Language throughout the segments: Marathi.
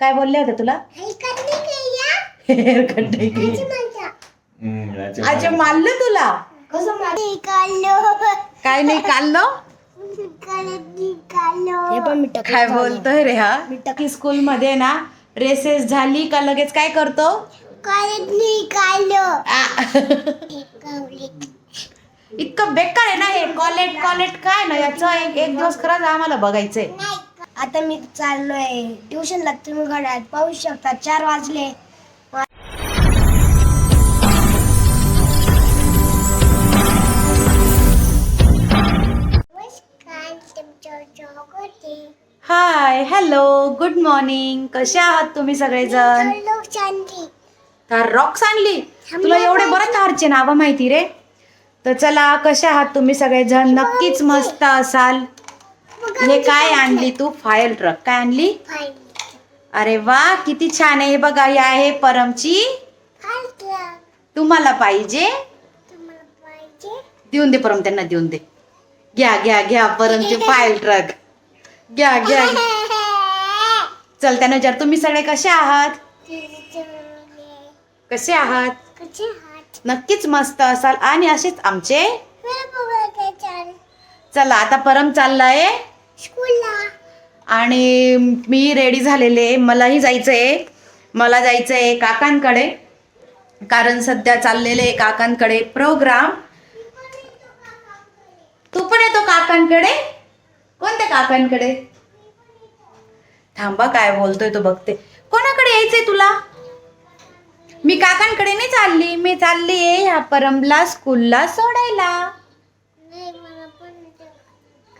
काय बोलले होते तुला? केली. अच्छा मारलं तुला? काय नाही काढलं हे टाकलं काय बोलतोय रे हा? की स्कूल मध्ये ना रेसेस झाली का लगेच काय करतो. इतकं बेकार आहे ना हे. कॉलेट कॉलेट काय ना याचं एक एक दिवस खरंच आम्हाला बघायचंय. आता मी चाललोय. ट्युशनला तुम्ही घड्यात पाहू शकता. चार वाजले. हाय हॅलो गुड मॉर्निंग कसे आहात तुम्ही सगळेजण? थार रॉक्स आणली तुला एवढे बरं थारचे नावं माहिती रे? तर चला कसे आहात तुम्ही सगळेजण? नक्कीच मस्त असाल. हे काय आणली तू? फायर ट्रक काय आणली? अरे वा किती छान आहे. हे बघा ही आहे परमची तुम्हाला पाहिजे. देऊन दे परम त्यांना देऊन दे. घ्या घ्या घ्या परमची फायर ट्रक. घ्या घ्या. चल त्यानं विचार. तुम्ही सगळे कसे आहात? कसे आहात? नक्कीच मस्त असाल. आणि असेच आमचे? चला आता परम चाललाय. आणि मी रेडी झालेले मलाही जायचंय. मला जायचंय काकांकडे. कारण सध्या चाललेले काकांकडे प्रोग्राम तू पण येतो काकांकडे? कोणत्या काकांकडे? थांबा काय बोलतोय तो बघते. कोणाकडे यायचंय तुला? मी काकांकडे नाही चालली. मी चालली आहे ह्या परमला स्कूलला सोडायला.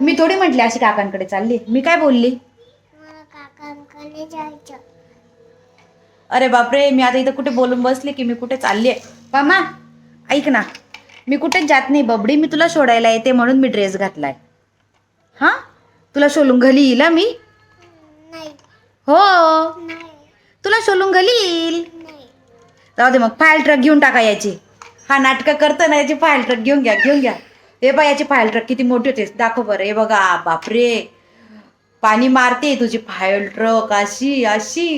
मी थोडी म्हटली अशी काकांकडे चालली. मी काय बोलली? अरे बापरे मी आता इथं कुठे बोलून बसले की मी कुठे चालली आहे? मामा ऐक ना. मी कुठेच जात नाही बबडी. मी तुला सोडायला येते म्हणून मी ड्रेस घातलाय. हा? तुला सोलून घरी येईल हा मी? हो. तुला सोलून घरी येईल? जाऊ दे मग. फायल ट्रक घेऊन टाका याची. हा नाटकं करतं ना याची फायल ट्रक. घेऊन घ्या घेऊन घ्या. हे बा याची फायल ट्रक किती मोठी होते. दाखव बरं. हे बघा बापरे. पाणी मारते तुझी फायल ट्रक अशी अशी.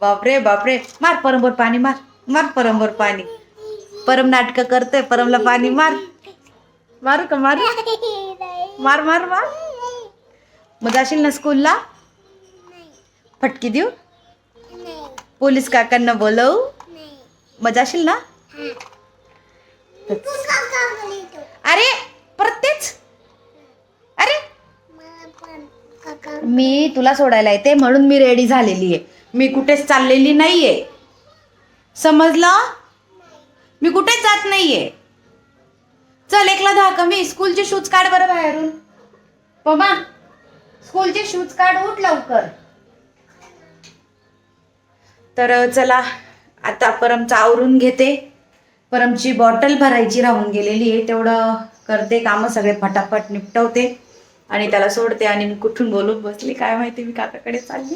बापरे बापरे. मार परमवर पाणी मार. मार परमवर पाणी. परम नाटकं करते परमला पाणी मार. मारू का मार? मार मार मार. मग जाशील ना स्कूलला फटकी देऊ? पोलीस काकांना बोलवू? मग जाशील ना? अरे परत तेच अरे? मी तुला सोडायला येते म्हणून मी रेडी झालेली आहे. मी कुठेच चाललेली नाहीये. समजलं? मी कुठेच जात नाहीये? चल एकला दहा कमी स्कूलचे शूज काढ बरं बाहेरून. बाबा स्कूलचे शूज काढ उठ लवकर. तर चला आता परमचा आवरून घेते. परमची बॉटल भरायची राहून गेलेली आहे तेवढं करते कामं सगळे फटाफट निपटवते आणि त्याला सोडते आणि मी कुठून बोलून बसले काय माहिती मी काकाकडे चालली.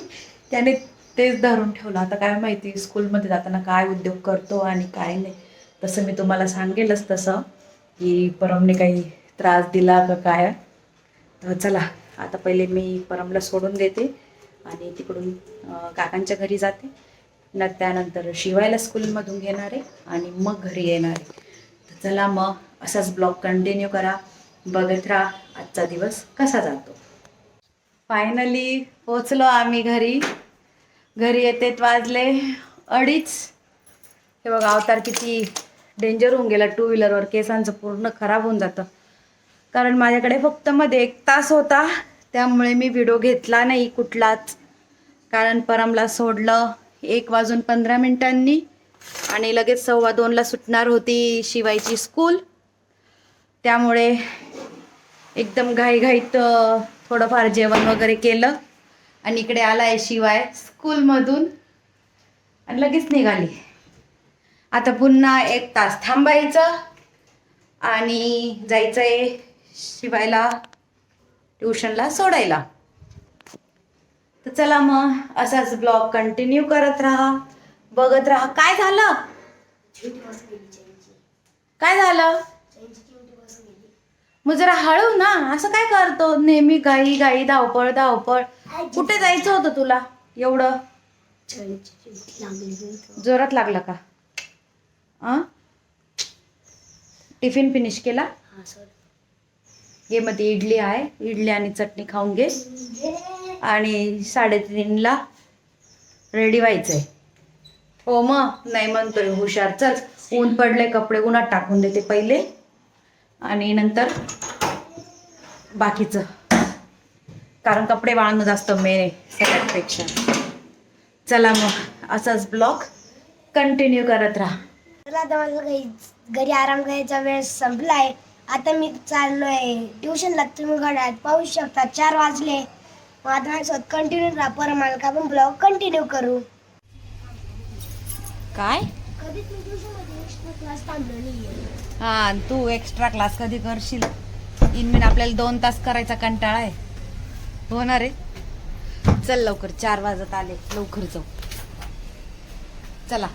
त्याने तेच धरून ठेवलं. आता काय माहिती स्कूलमध्ये जाताना काय उद्योग करतो आणि काय नाही. तसं मी तुम्हाला सांगेलच तसं की परमने काही त्रास दिला का काय. तर चला आता पहिले मी परमला सोडून देते आणि तिकडून काकांच्या घरी जाते. न त्यानंतर शिवायला स्कूलमधून घेणार आहे आणि मग घरी येणार. आहे तर चला मग असाच ब्लॉग कंटिन्यू करा. बघत राहा आजचा दिवस कसा जातो. फायनली पोचलो आम्ही घरी. घरी येतेत वाजले अडीच. हे बघा अवतार किती डेंजर होऊन गेला. टू व्हीलरवर केसांचं पूर्ण खराब होऊन जातं. कारण माझ्याकडे फक्त मध्ये एक तास होता. त्यामुळे मी व्हिडिओ घेतला नाही कुठलाच. कारण परमला सोडलं. एक वाजून पंधरा मिनिटांनी आणि लगेच सव्वा दोनला सुटणार होती शिवायची स्कूल त्यामुळे एकदम घाईघाईत थोडंफार जेवण वगैरे केलं. आणि इकडे आला आहे शिवाय स्कूलमधून आणि लगेच निघाली. आता पुन्हा एक तास थांबायचं आणि जायचं आहे शिवायला ट्युशनला सोडायला. तर चला मग असाच ब्लॉग कंटिन्यू करत राहा. बघत राहा. काय झालं? काय झालं? मग जरा हळू ना. असं काय करतो? नेहमी घाई घाई धावपळ धावपळ. कुठे जायचं होतं तुला? एवढं? जोरात लागला का? आ? टिफिन फिनिश केला? घे मध्ये इडली आहे. इडली आणि चटणी खाऊन घे. आणि साडेतीनला रेडी व्हायचं आहे हो मग? नाही म्हणतोय हुशार. चल ऊन पडले कपडे उन्हात टाकून देते पहिले. आणि नंतर बाकीचं. कारण कपडे वाळणं जास्त मेन आहे सगळ्यांपेक्षा. चला मग असाच ब्लॉग कंटिन्यू करत राहा. चला आता घरी आराम करायचा वेळ संपलाय. आता मी चाललोय. ट्युशनला तुम्ही घड्यात पाहू शकता. चार वाजले. आता माझ्यासोबत कंटिन्यू राहा परत मला का आपण ब्लॉग कंटिन्यू करू. काय? कधीच मी ट्युशनमध्ये एक्स्ट्रा क्लास थांबलो नाहीये? हा तू एक्स्ट्रा क्लास कधी करशील? इनमिन आपल्याला दोन तास करायचा कंटाळा आहे. होणार आहे चल लवकर चार वाजत आले. लवकर जाऊ. चला.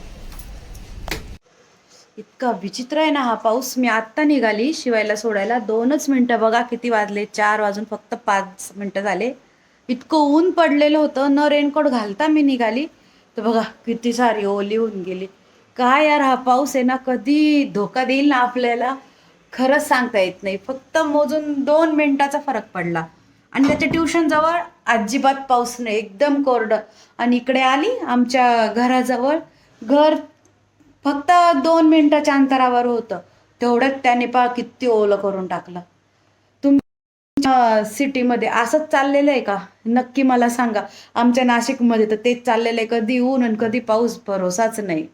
इतका विचित्र आहे ना हा पाऊस. मी आत्ता निघाली शिवायला सोडायला. दोनच मिनटं बघा किती वाजले. चार वाजून फक्त पाच मिनटं झाले. इतकं ऊन पडलेलं होतं न रेनकोट घालता मी निघाली. तर बघा किती सारी ओली होऊन गेली. काय यार हा पाऊस आहे ना कधी धोका देईल ना आपल्याला? खरंच सांगता येत नाही. फक्त मोजून दोन मिनटाचा फरक पडला. आणि त्याच्या ट्युशनजवळ अजिबात पाऊस नाही एकदम कोरडं. आणि इकडे आली आमच्या घराजवळ. घर फक्त दोन मिनटाच्या अंतरावर होतं. तेवढ्यात त्याने पा किती ओलं करून टाकलं. सिटीमध्ये असंच चाललेलं आहे का? नक्की मला सांगा. आमच्या नाशिकमध्ये तर तेच चाललेलं आहे. कधी ऊन आणि कधी पाऊस भरोसाच नाही.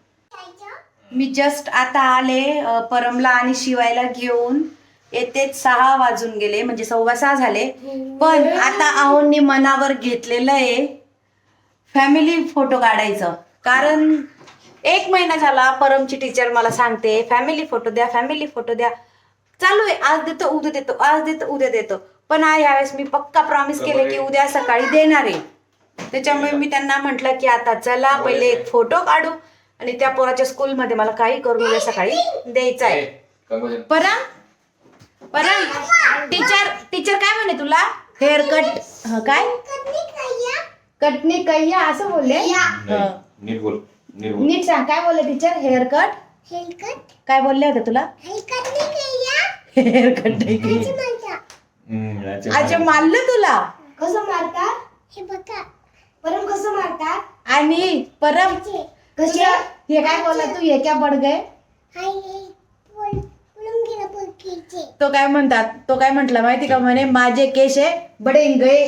मी जस्ट आता आले परमला आणि शिवायला घेऊन. येतेच सहा वाजून गेले म्हणजे सव्वा सहा झाले. पण आता आहोंनी मनावर घेतलेलं आहे फॅमिली फोटो काढायचं. कारण एक महिना झाला परमची टीचर मला सांगते फॅमिली फोटो द्या फॅमिली फोटो द्या. चालू आहे. आज देतो उद्या देतो आज देतो उद्या देतो. पण आ यावेळेस मी पक्का प्रॉमिस केले की उद्या सकाळी देणार आहे. त्याच्यामुळे मी त्यांना म्हटलं की आता चला पहिले एक फोटो काढू आणि त्या पोराच्या स्कूलमध्ये मला काही करून उद्या सकाळी द्यायचं आहे. परम परम टीचर टीचर काय म्हणे तुला? हेअर कट काय? कटनी कैया असं बोलले? हं. नीट बोल नीट बोल. नीट सांग काय बोलले टीचर हेअर कट काय बोलले होते तुला? हेअर कट नाही अच्छा मारलं. तुला? कसं मारतात? हे बघा. परम कसं मारतात? आणि परम कसे? हे काय बोलला तू? हे क्या पड गए तो काय म्हणतात? तो काय म्हंटला माहिती का म्हणे? माझे केश आहे बडे गए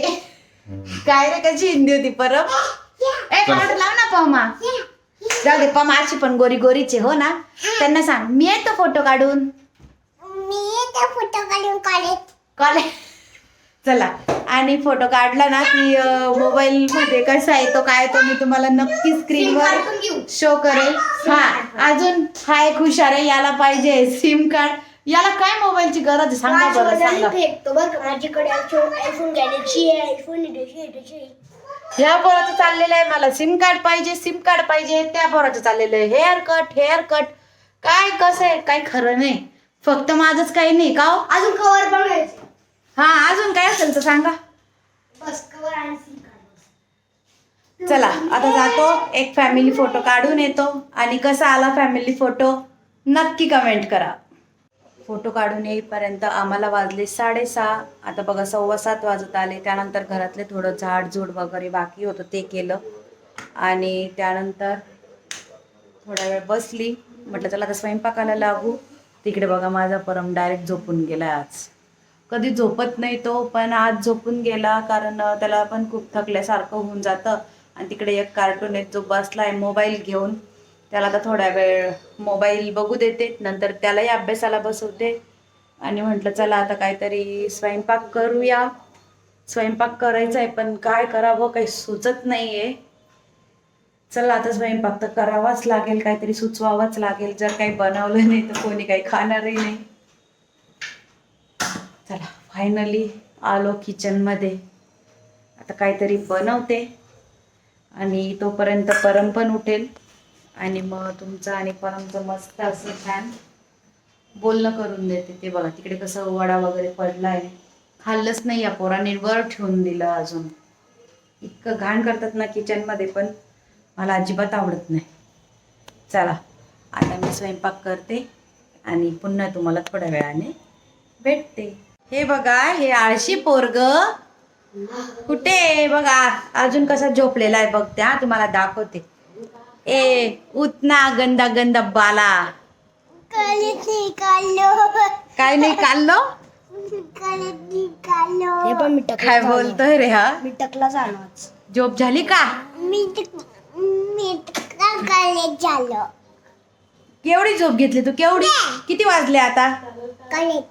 काय रे कशी हिंदी होती परम? ए पावडर लाव ना पमा जाऊ दे पमा अशी पण गोरी गोरीचे हो ना? त्यांना सांग मी येतो फोटो काढून? फोटो काढून कॉलेज कॉलेज चला. आणि फोटो काढला ना की मोबाईल मध्ये कसा आहे तो काय तो मी तुम्हाला नक्की स्क्रीनवर शो करेल. हा अजून हा एक हुशार आहे याला पाहिजे सिम कार्ड याला काय मोबाईलची गरज आहे? सांगा बरं सांगा. फेकतो बरं का. माझ्याकडे आयफोन आयफोन गॅलेक्सी आहे आयफोन ह्या पोराचं चाललेलं आहे मला सिम कार्ड पाहिजे सिम कार्ड पाहिजे त्या पोराचं चाललेलं आहे. हेअर कट हेअर कट काय कसं आहे? काय खरं नाही. फक्त माझंच काही नाही का हो? अजून कवर बनवायचे हा अजून काय असेल तर सांगा. बस कवर आणि चला आता जातो. एक फॅमिली फोटो काढून येतो. आणि कसा आला फॅमिली फोटो नक्की कमेंट करा. फोटो काढून येईपर्यंत आम्हाला वाजले साडेसहा. आता बघा सव्वा सात वाजत आले. त्यानंतर घरातले थोडं झाडझूड वगैरे बाकी होतं ते केलं. आणि त्यानंतर थोडा वेळ बसली. म्हटलं चला आता स्वयंपाकाला लागू. तिकडे बघा माझा परम डायरेक्ट झोपून गेला आज. कधी झोपत नाही तो पण आज झोपून गेला कारण त्याला पण खूप थकल्यासारखं होऊन जातं. आणि तिकडे एक कार्टून एक जो बसलाय मोबाईल घेऊन. त्याला आता थोड्या वेळ मोबाईल बघू देते नंतर त्यालाही अभ्यासाला बसवते. आणि म्हटलं चला आता काहीतरी स्वयंपाक करूया. स्वयंपाक करायचा आहे पण काय करावं काही सुचत नाही आहे चला आता स्वयंपाक तर करावाच लागेल काहीतरी सुचवावंच लागेल. जर काही बनवलं नाही तर कोणी काही खाणारही नाही. चला फायनली आलो किचनमध्ये आता काहीतरी बनवते. आणि तोपर्यंत परम पण उठेल. आणि मग तुमचं आणि परमचं मस्त असं छान बोलणं करून देते. ते बघा तिकडे कसं वडा वगैरे पडला आहे खाल्लंच नाही या पोराने वर ठेवून दिलं अजून. इतकं घाण करतात ना किचनमध्ये पण. मला अजिबात आवडत नाही. चला आता मी स्वयंपाक करते आणि पुन्हा तुम्हाला थोड्या वेळाने भेटते. हे बघा हे आळशी पोरग. कुठे? बघा अजून कसा झोपलेला आहे बघ त्या तुम्हाला दाखवते. ए उतना गंदा गंदा बाला. काय नाही काढलो हे पण मी काय बोलतोय रे हा? मी टकला झालो झोप झाली का? मी मी टकला कॉलेज झालो. केवढी झोप घेतली तू? केवढी? किती वाजले आता? कॉलेज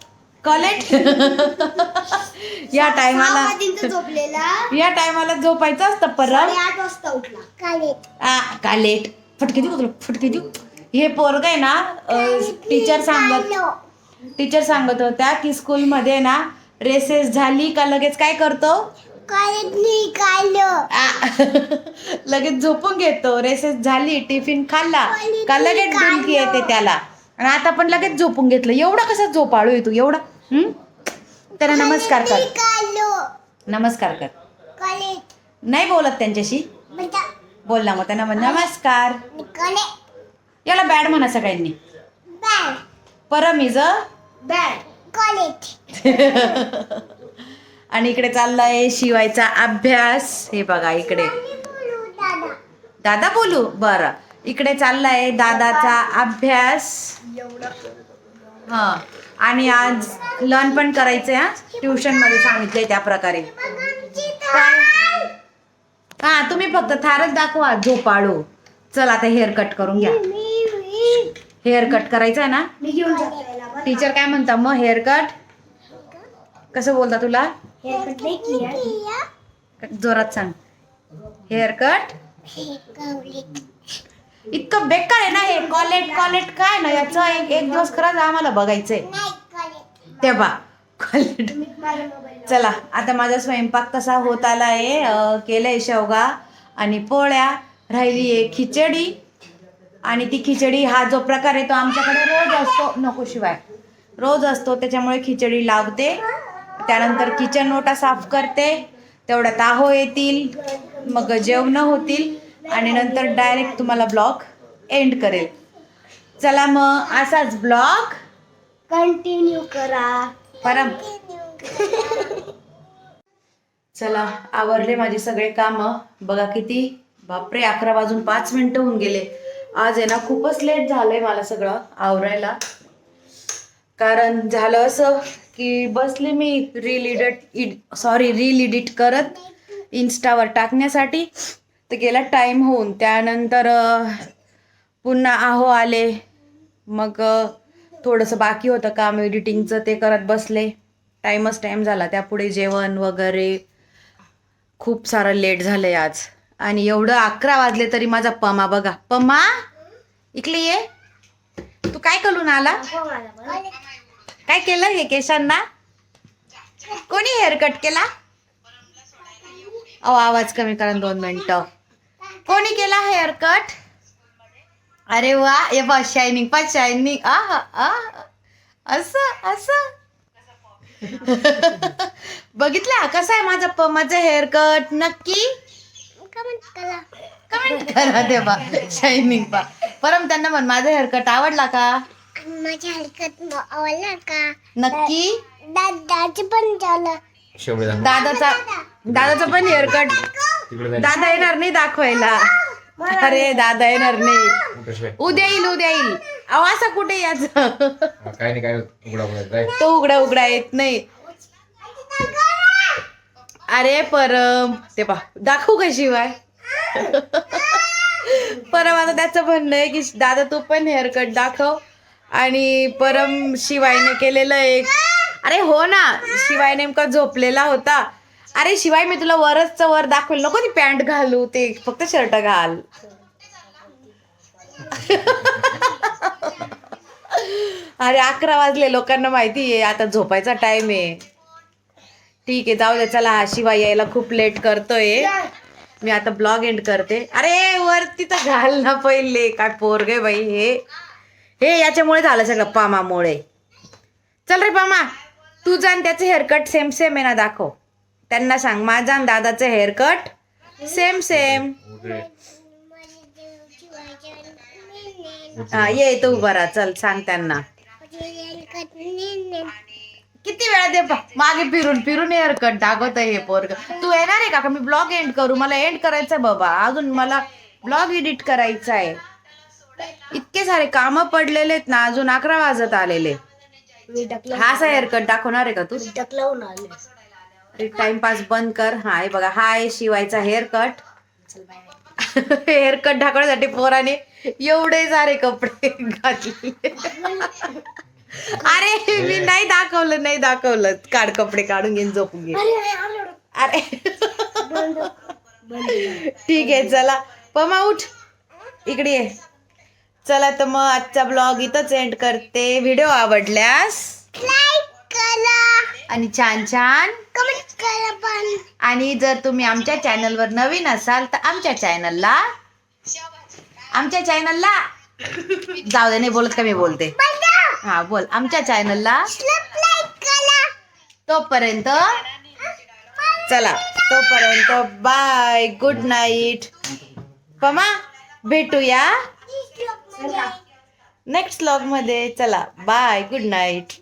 कॉलेज या टायमाला झोपलेला. या टायमाला झोपायचं असतं परत. आठ वाजता उठला. कॉलेज आ का लेट फटके देऊ का तुला? फटके देऊ? हे पोरग आहे ना टीचर सांगत टीचर सांगत होत्या की स्कूलमध्ये ना रेसेस झाली का लगेच काय करतो? कॉलेज निकालो आ, लगेच झोपून घेतो. रेसेस झाली टिफिन खाल्ला का लगेच डुलकी येते त्याला? आणि आता पण लगेच झोपून घेतलं. एवढा कसा झोपाळू आहे तू एवढा? हम्म? त्याला नमस्कार कर. नमस्कार कर. कॉलेज नाही बोलत त्यांच्याशी? बोल ना मग त्यांना म्हण नमस्कार. याला बॅड म्हणा सगळ्यांनी. परम इज अ बॅड. कॉलेज आणि इकडे चाललाय शिवायचा अभ्यास. हे बघा इकडे. दादा दादा. बोलू? बरं. इकडे चाललाय दादाचा अभ्यास. हा. आणि आज लर्न पण करायचंय हा. ट्युशनमध्ये सांगितलंय त्या प्रकारे. काय हा तुम्ही फक्त थारच दाखवा झोपाळू. चल आता हेअर कट करून घ्या. हेअर कट करायचं आहे ना टीचर काय म्हणता मग हेअर कट कसं बोलता तुला? कट नाही किया जोरात सांग. हेअर कट इतकं बेकार आहे ना हे कॉलेट कॉलेट काय ना याचं? एक एक दिवस खरंच आम्हाला बघायचंय. तेव्हा. कॉलेट चला आता माझा स्वयंपाक कसा होत आला आहे केलंय शेवगा आणि पोळ्या राहिली आहे खिचडी आणि ती खिचडी हा जो प्रकार आहे तो आमच्याकडे रोज असतो नको शिवाय. रोज असतो त्याच्यामुळे खिचडी लावते. त्यानंतर किचन ओटा साफ करते. तेवढ्यात आहो येतील मग जेवणं होतील. आणि नंतर डायरेक्ट तुम्हाला ब्लॉग एंड करेल. चला मग असाच ब्लॉग. कंटिन्यू करा. परम चला आवरले माझे सगळे काम. बघा किती बापरे अकरा वाजून पाच मिनिटं होऊन गेले. आज आहे ना खूपच लेट झालंय मला सगळं आवरायला. कारण झालं असं की बसले मी reel edit sorry reel edit करत इन्स्टावर टाकण्यासाठी. तर गेला टाईम होऊन. त्यानंतर पुन्हा आहो आले. मग थोडंसं बाकी होतं काम एडिटिंगचं ते करत बसले. टाईमच टाईम झाला. त्यापुढे जेवण वगैरे खूप सारं लेट झालंय आज. आणि एवढं अकरा वाजले तरी माझा पमा बघा. पमा इकडे ये. तू काय करून आला? काय केलं हे केशांना? कोणी हेअरकट केला? अहो आवाज कमी करा दोन मिनटं. कोणी केला हेअर कट अरे वा हे बा शायनिंग पा शायनिंग आ असं असं. बघितलं? कसा आहे माझा प माझं हेअर कट नक्की? कमेंट करा. ते बा शायनिंग पा परम त्यांना म्हण माझा हेअर कट आवडला का? माझ्या हलकत आवडला का? नक्की? दादाची पण झालं शेवळे दाखव दादाचा दादाचा पण हेअर कट तिकडे जाय. दादा येणार नाही दाखवायला. अरे दादा येणार नाही. शिवाय उद्या येईल उद्या येईल. अहो असा कुठे याच? हा, काय नाही काय होत. उघडा उघडा जाय. तो उघडा उघडा येत नाही. अरे परम. ते पा दाखवू का शिवाय? परम आता त्याचं म्हणणं आहे की दादा तू पण हेअर कट दाखव. आणि परम शिवायने केलेलं एक अरे हो ना शिवाय नेमका झोपलेला होता. अरे शिवाय मी तुला वरच वर दाखवेल. नको ती पॅन्ट घालू ते फक्त शर्ट घाल. अरे अकरा वाजले लोकांना माहिती आहे आता झोपायचा टाइम आहे. ठीक आहे जाऊ दे चला हा शिवाय यायला खूप लेट करतोय. मी आता ब्लॉग एंड करते. अरे वरती तर घाल ना पहिले काय पोरगे बाई हे. हे याच्यामुळे झालं सगळं पामामुळे. चल रे पामा. तुझं आणि त्याचं हेअरकट सेम सेम आहे ना दाखव. त्यांना सांग माझा आणि दादाचं हेअरकट सेम सेम हा ये तू बरा चल सांग त्यांना. किती वेळा दे मागे फिरून फिरून हेअरकट दाखवत हे पोरग. तू येणार आहे का? मी ब्लॉग एंड करू. मला एंड करायचंय बाबा. अजून मला ब्लॉग एडिट करायचा आहे इतके सारे काम पडलेले आहेत ना अजून अकरा वाजत आलेले. हा असा हेअरकट दाखवणार आहे का तू? टकलावून आले अरे टाइमपास बंद कर. हा हे बघा हा आहे शिवायचा हेअरकट चल बाय हेअरकट ढाकण्यासाठी पोराने एवढे सारे कपडे घातले. अरे मी नाही दाखवलं नाही दाखवलं. काढ कपडे काढून घेऊन झोपून घे. अरे ठीक आहे चला. पमा उठ. इकडे ये. चला तर मग आजचा ब्लॉग इथंच एंड करते. व्हिडिओ आवडल्यास? लाईक करा. आणि छान छान? कमेंट करा पण. आणि जर तुम्ही आमच्या चॅनलवर नवीन असाल तर आमच्या चॅनलला आमच्या चॅनलला जाऊ दे नाही बोलत का मी बोलते हा बोल. आमच्या चॅनलला तोपर्यंत चला. तोपर्यंत बाय गुड नाईट पमा भेटूया. नेक्स्ट ब्लॉगमध्ये चला. Bye good night